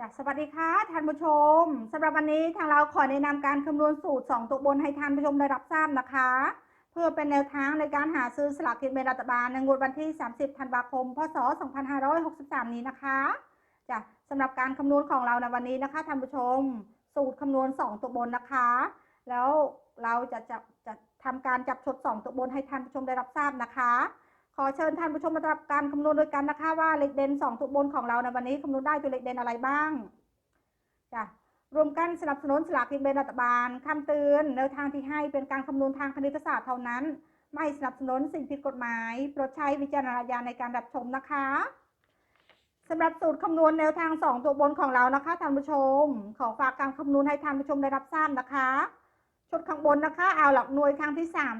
จากสวัสดีค่ะท่านผู้ชมสำหรับวันนี้ทางเราขอแนะนำการคำนวณสูตร 2 ตัวบนให้ท่านผู้ชมได้รับทราบนะคะ เพื่อเป็นแนวทางในการหาซื้อสลากกินแบ่งรัฐบาลในงวดวันที่ 30 ธันวาคม พศ 2563 นี้นะคะจ้ะสำหรับการคำนวณของเราในวันนี้นะคะท่านผู้ชม สูตรคำนวณ 2 ตัวบนนะคะ แล้วเราจะจะจะทำการจับชด 2 ตัวบนให้ท่านผู้ชมได้รับทราบนะคะ ขอเชิญท่านผู้ชมมารับการคำนวณโดยกันนะคะว่าเลขเด่น2ตัวบนของเราในวันนี้คำนวณได้ตัวเลขเด่นอะไรบ้างจ้ะรวมกันสนับสนุนสลากกินแบ่งรัฐบาลคำเตือนแนวทางที่ให้เป็นการคำนวณทางคณิตศาสตร์เท่านั้น ไม่สนับสนุนสิ่งผิดกฎหมายโปรดใช้วิจารณญาณในการรับชมนะคะสำหรับสูตรคำนวณแนวทาง 2 ตัวบนของเรานะคะท่านผู้ชม ขอฝากการคำนวณให้ท่านผู้ชมได้รับทราบนะคะ ชุดข้างบนนะคะ เอาหลักหน่วยครั้งที่สาม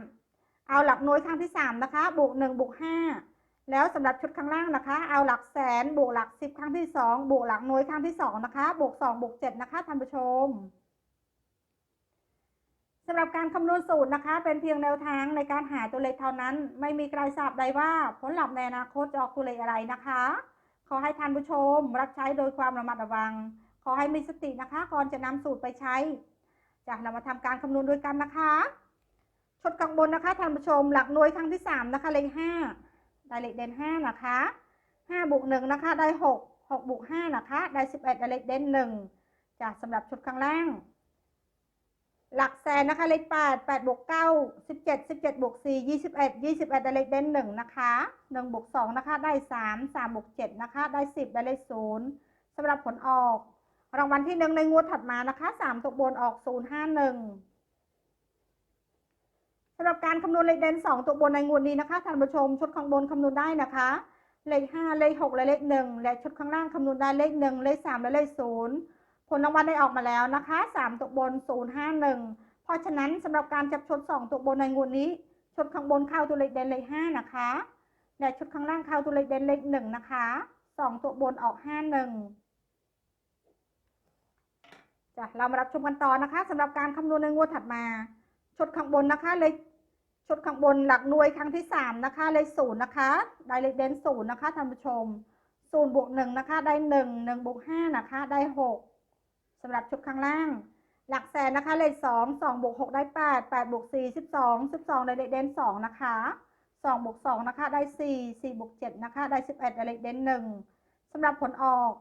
เอาหลักหน่วยครั้งที่3นะคะ บวก1บวก5แล้วสำหรับชุดข้างล่างนะคะ เอาหลักแสนบวกหลัก10ครั้งที่2บวกหลักหน่วยครั้งที่2นะคะ บวก2บวก7นะคะท่านผู้ชมสำหรับการคำนวณสูตรนะคะ เป็นเพียงแนวทางในการหาตัวเลขเท่านั้น ไม่มีใครทราบใดว่าผลลัพธ์ในอนาคตจะออกตัวเลขอะไรนะคะ ขอให้ท่านผู้ชม รับใช้โดยความระมัดระวัง ขอให้มีสตินะคะ ก่อนจะนำสูตรไปใช้จะเรามาทำการคำนวณด้วยกันนะคะ ชดข้างบนนะคะท่านผู้ชมหลักหน่วยครั้งที่สามนะคะเลขห้าได้เลขเด่นห้านะคะห้าบวกหนึ่งนะคะได้หกหกบวกห้านะคะได้สิบเอ็ดได้เลขเด่นหนึ่งจากสำหรับชุดข้างล่าง หลักแสนนะคะเลขแปดแปดบวกเก้าสิบเจ็ดสิบเจ็ดบวกสี่ยี่สิบเอ็ดยี่สิบเอ็ดได้เลขเด่นหนึ่งนะคะหนึ่งบวกสองนะคะได้สามสามบวกเจ็ดนะคะได้สิบได้เลขศูนย์สำหรับผลออก รางวัลที่หนึ่งในงวดถัดมานะคะสามตัวบนออกศูนย์ห้าหนึ่ง สำหรับการคำนวณเลขเด่น2 ตัวบนในงวดนี้นะคะท่านผู้ชมชุดข้างบนคำนวณได้นะคะ เลข 5 เลข 6 และเลข 1 และชุดข้างล่างคำนวณได้เลข 1 เลข 3 และเลข 0 ผลรางวัลได้ออกมาแล้วนะคะ 3 ตัวบน 051 เพราะฉะนั้นสำหรับการจับชุด 2 ตัวบนในงวดนี้ ชุดข้างบนเข้าตัวเลขเด่นเลข 5 นะคะ และชุดข้างล่างเข้าตัวเลขเด่นเลข 1 นะคะ 2 ตัวบนออก 51จ้ะเรามารับชมกันต่อนะคะสำหรับการคำนวณในงวดถัดมา ชุดข้างบนนะคะเลขชุดข้างบนหลักหน่วยครั้งที่สามนะคะเลขศูนย์นะคะได้เลขเด่นศูนย์นะคะท่านผู้ชมศูนย์บวกหนึ่งนะคะได้หนึ่งหนึ่งบวกห้านะคะได้หกสำหรับชุดข้างล่าง หลักแสนนะคะเลขสองสองบวกหกได้แปดแปดบวกสี่สิบสองสิบสองได้เลขเด่นสองนะคะสองบวกสองนะคะได้สี่สี่บวกเจ็ดนะคะได้สิบเอ็ดได้เลขเด่นหนึ่งสำหรับผลออก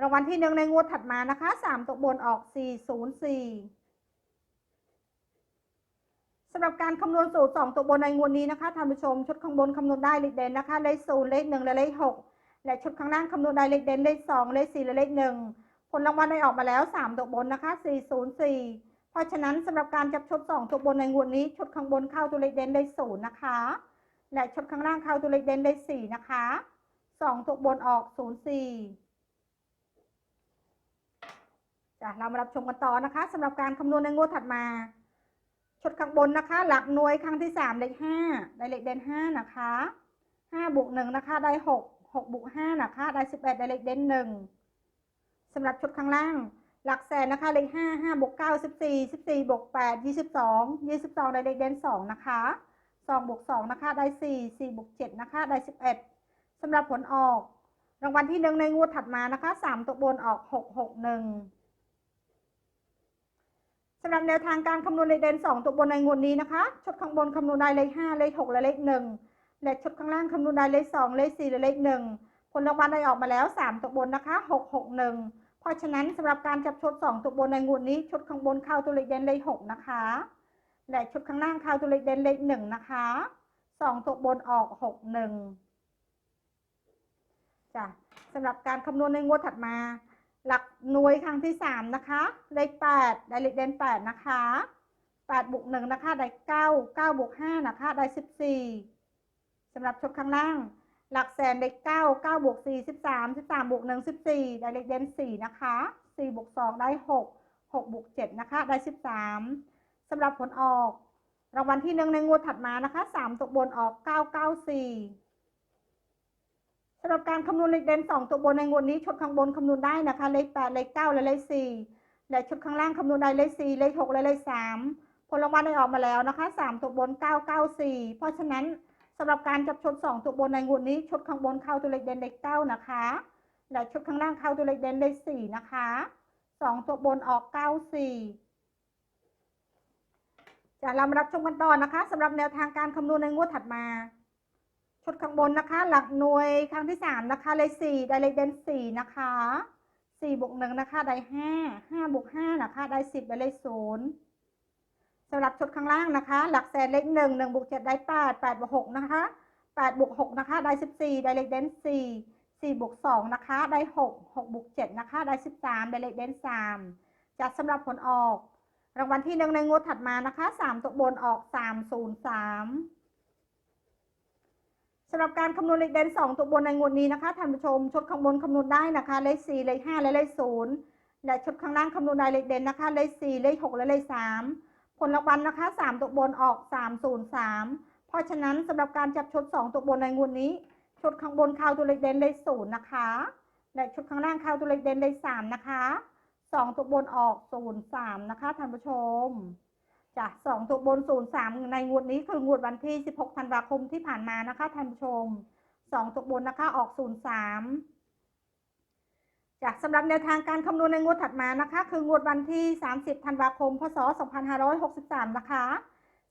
รางวัลที่หนึ่งในงวดถัดมานะคะสามตัวบนออกสี่ศูนย์สี่ สำหรับการคำนวณสูตร 2 ตัวบนในงวดนี้นะคะท่านผู้ชมชุดข้างบนคำนวณได้เลขเด่นนะคะเลขศูนย์เลขหนึ่งและเลขหกและชุดข้างล่างคำนวณได้เลขเด่นเลขสองเลขสี่และเลขหนึ่งผลรางวัลได้ออกมาแล้ว 3 ตัวบนนะคะ 404 เพราะฉะนั้นสำหรับการจับชุด 2 ตัวบนในงวดนี้ชุดข้างบนเข้าตัวเลขเด่นเลขศูนย์นะคะ และชุดข้างล่างเข้าตัวเลขเด่นเลขสี่นะคะ 2 ตัวบนออก 04จ้ะเรามารับชมกันต่อนะคะสำหรับการคำนวณในงวดถัดมา ชุดข้างบนนะคะ หลักหน่วยครั้งที่สามเลขห้าได้เลขเด่นห้านะคะห้าบวกหนึ่งนะคะได้หกหกบวกห้านะคะได้สิบแปดได้เลขเด่นหนึ่งสำหรับชุดข้างล่าง หลักแสนนะคะเลขห้าห้าบวกเก้าสิบสี่สิบสี่บวกแปดยี่สิบสองยี่สิบสองได้เลขเด่นสองนะคะสองบวกสองนะคะได้สี่สี่บวกเจ็ดนะคะได้สิบเอ็ดสำหรับผลออก รางวัลที่หนึ่งในงวดถัดมานะคะสามตัวบนออกหกหกหนึ่ง สำหรับแนวทางการคำนวณเลขเด่น2 ตัวบนในงวดนี้นะคะ ชุดข้างบนคำนวณได้เลข5เลข6และเลข1และชุดข้างล่างคำนวณได้เลข2เลข4และเลข1ผลรางวัลได้ออกมาแล้ว 3 ตัวบนนะคะ6 6 1 เพราะฉะนั้นสำหรับการจับชุด 2 ตัวบนในงวดนี้ ชุดข้างบนเข้าตัวเลขเด่นเลข6นะคะ และชุดข้างล่างเข้าตัวเลขเด่นเลข1นะคะ 2 ตัวบนออก 6 1จ้ะสำหรับการคำนวณในงวดถัดมา หลักหน่วยครั้งที่สามนะคะ เลขแปดได้เลขเด่นแปดนะคะแปดบวกหนึ่งนะคะ ได้เก้าเก้าบวกห้านะคะ ได้สิบสี่สำหรับชุดข้างล่าง หลักแสนเลขเก้าเก้าบวกสี่สิบสามสิบสามบวกหนึ่งสิบสี่ได้เลขเด่นสี่นะคะสี่บวกสองได้หกหกบวกเจ็ดนะคะ ได้สิบสามสำหรับผลออก รางวัลที่หนึ่งในงวดถัดมานะคะสามตัวบนออกเก้าเก้าสี่ สำหรับการคำนวณเลขเด่น2 ตัวบนในงวดนี้ชุดข้างบนคำนวณได้นะคะ เลข8เลข9และเลข4และชุดข้างล่างคำนวณได้เลข4เลข6และเลข3ผลรางวัลได้ออกมาแล้วนะคะ 3 ตัวบน 994 เพราะฉะนั้นสำหรับการจับชุด 2 ตัวบนในงวดนี้ชุดข้างบนเข้าตัวเลขเด่นเลข9นะคะ และชุดข้างล่างเข้าตัวเลขเด่นได้สี่นะคะสองตัวบนออกเก้าสี่จะเรามารับชมกันต่อนะคะสำหรับแนวทางการคำนวณในงวดถัดมา ชุดข้างบนนะคะ หลักหน่วยครั้งที่สามนะคะเลขสี่ได้เลขเด่นสี่นะคะสี่บวกหนึ่งนะคะได้ห้าห้าบวกห้านะคะได้สิบได้เลขศูนย์สำหรับชุดข้างล่างนะคะ หลักแสนเลขหนึ่งหนึ่งบวกเจ็ดได้แปดแปดบวกหกนะคะแปดบวกหกนะคะได้สิบสี่ได้เลขเด่นสี่สี่บวกสองนะคะได้หกหกบวกเจ็ดนะคะได้สิบสามได้เลขเด่นสามจัดสำหรับผลออก รางวัลที่หนึ่งในงวดถัดมานะคะสามตัวบนออกสามศูนย์สาม สำหรับการคำนวณเลขเด่นสองตัวบนในงวดนี้นะคะท่านผู้ชมชุดข้างบนคำนวณได้นะคะ เลขสี่เลขห้าและเลขศูนย์และชุดข้างล่างคำนวณได้เลขเด่นนะคะ เลขสี่เลขหกและเลขสามผลรางวัลนะคะสามตัวบนออกสามศูนย์สามเพราะฉะนั้นสำหรับการจับชุดสองตัวบนในงวดนี้ ชุดข้างบนเข้าตัวเลขเด่นเลขศูนย์นะคะ และชุดข้างล่างเข้าตัวเลขเด่นเลขสามนะคะสองตัวบนออกศูนย์สามนะคะท่านผู้ชม จ้ะสองตัวบนศูนย์สามในงวดนี้คืองวดวันที่สิบหกธันวาคมที่ผ่านมานะคะท่านผู้ชมสองตัวบนนะคะออกศูนย์สามจากสำหรับแนวทางการคำนวณในงวดถัดมานะคะ คืองวดวันที่ 30 ธันวาคม พศ 2563 นะคะ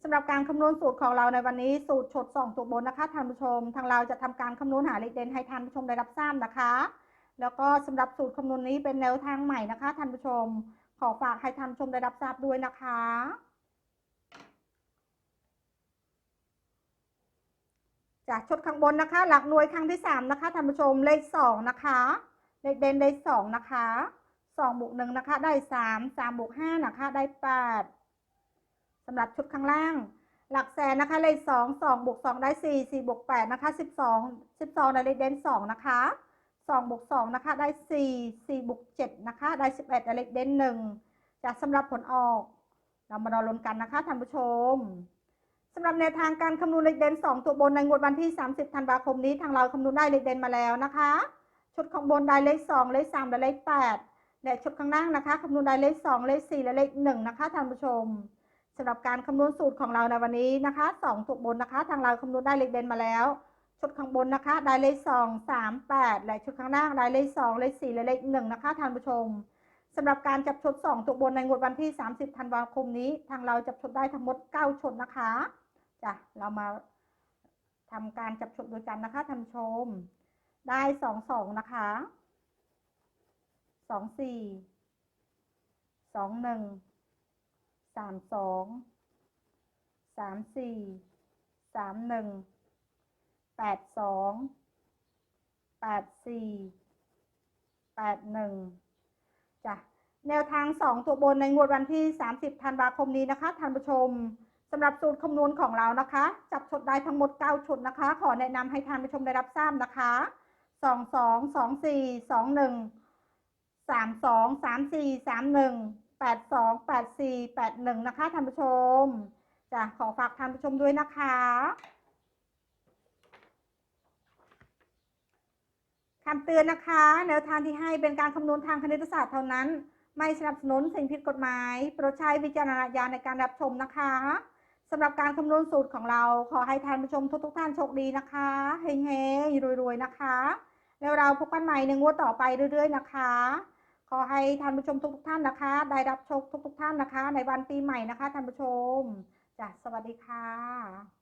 สำหรับการคำนวณสูตรของเราในวันนี้สูตรฉดสองตัวบนนะคะท่านผู้ชม ทางเราจะทำการคำนวณหาเลขเด่นให้ท่านผู้ชมได้รับทราบนะคะ แล้วก็สำหรับสูตรคำนวณนี้เป็นแนวทางใหม่นะคะท่านผู้ชม ขอฝากให้ท่านผู้ชมได้รับทราบด้วยนะคะ จากชุดข้างบนนะคะ หลักหน่วยครั้งที่สามนะคะท่านผู้ชมเลขสองนะคะ เลขเด่นได้สองนะคะสองบวกหนึ่งนะคะ ได้สามสามบวกห้านะคะ ได้แปดสำหรับชุดข้างล่าง หลักแสนนะคะ เลขสองสองบวกสองได้สี่สี่บวกแปดนะคะสิบสองสิบสองได้เลขเด่นสองนะคะสองบวกสองนะคะ ได้สี่สี่บวกเจ็ดนะคะ ได้สิบเอ็ดได้เลขเด่นหนึ่งจากสำหรับผลออก เรามารอลุ้นกันนะคะท่านผู้ชมำหรับแนวทางการคำนวณเลขเด่น2 ตัวบนในงวดวันที่ 30 ธันวาคมนี้ทางเราคำนวณได้เลขเด่นมาแล้วนะคะ ชุดของบนได้เลข 2 เลข 3 และเลข8และชุดข้างล่างนะคะคำนวณได้เลข 2 เลข 4 และเลข 1 นะคะท่านผู้ชมสำหรับการคำนวณสูตรของเราในวันนี้นะคะ 2 ตัวบนนะคะ ทางเราคำนวณได้เลขเด่นมาแล้ว ชุดข้างบนนะคะได้เลข 2 3 8 และชุดข้างล่างได้เลข 2 เลข 4 และเลข 1 นะคะท่านผู้ชมสำหรับการจับชุด 2 ตัวบนในงวดวันที่ 30 ธันวาคมนี้ ทางเราจับชุดได้ทั้งหมด 9 ชุดนะคะ จ้ะเรามาทำการจับฉกด้วยกันนะคะท่านชม ได้สองสองนะคะสองสี่สองหนึ่งสามสองสามสี่สามหนึ่งแปดสองแปดสี่แปดหนึ่งจ้ะแนวทางสองตัวบนในงวดวันที่สามสิบธันวาคมนี้นะคะท่านผู้ชม สำหรับสูตรคำนวณของเรานะคะ จับชุดได้ทั้งหมด 9 ชุดนะคะ ขอแนะนำให้ท่านผู้ชมได้รับทราบนะคะ 2 2 2 4 2 1 3 2 3 4 3 1 8 2 8 4 8 1 นะคะท่านผู้ชมจะขอฝากท่านผู้ชมด้วยนะคะ คำเตือนนะคะ แนวทางที่ให้เป็นการคำนวณทางคณิตศาสตร์เท่านั้น ไม่สนับสนุนสิ่งผิดกฎหมาย โปรดใช้วิจารณญาณในการรับชมนะคะ สำหรับการคำนวณสูตรของเราขอให้ท่านผู้ชมทุกทุกท่านโชคดีนะคะเฮงๆรวยๆนะคะ แล้วเราพบกันใหม่ในงวดต่อไปเรื่อยๆนะคะ ขอให้ท่านผู้ชมทุกทุกท่านนะคะ ได้รับโชคทุกทุกท่านนะคะ ในวันปีใหม่นะคะท่านผู้ชมจ้ะสวัสดีค่ะ